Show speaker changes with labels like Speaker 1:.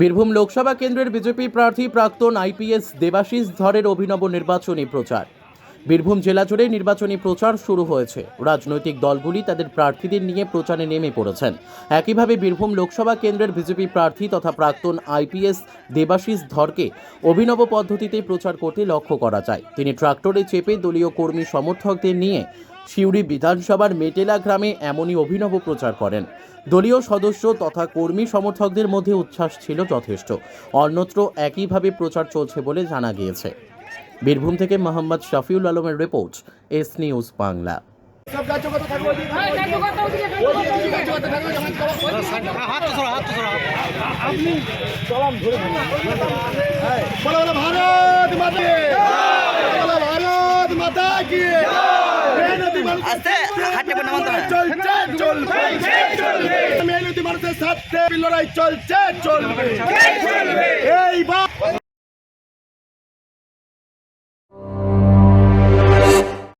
Speaker 1: বীরভূম লোকসভা কেন্দ্রের বিজেপি প্রার্থী প্রাক্তন আইপিএস দেবাশিস ধরের অভিনব নির্বাচনী প্রচার। বীরভূম জেলা জুড়ে নির্বাচনী প্রচার শুরু হয়েছে। রাজনৈতিক দলগুলি তাদের প্রার্থীদের নিয়ে প্রচারে নেমে পড়েছেন। একইভাবে বীরভূম লোকসভা কেন্দ্রের বিজেপি প্রার্থী তথা প্রাক্তন আইপিএস দেবাশিস ধরকে অভিনব পদ্ধতিতে প্রচার করতে লক্ষ্য করা যায়। তিনি ট্রাক্টরে চেপে দলীয় কর্মী সমর্থকদের নিয়ে সিউড়ি বিধানসভার মেটেলা গ্রামে এমনই অভিনব প্রচার করেন। দলীয় সদস্য তথা কর্মী সমর্থকদের মধ্যে উচ্ছ্বাস ছিল যথেষ্ট। অন্যত্র একইভাবে প্রচার চলছে বলে জানা গিয়েছে। বীরভূম থেকে মোহাম্মদ শফিউল আলমের report S news Bangla.
Speaker 2: Bharat মাতা কি বলো ভারত মাতা কি মেহনতি মানুষ
Speaker 3: আস্তে, হাঁটতে পারে না, মানতে হয়।
Speaker 2: চলছে চলবে মেহনতি মানুষের সাথে লড়াই চলছে চলবে।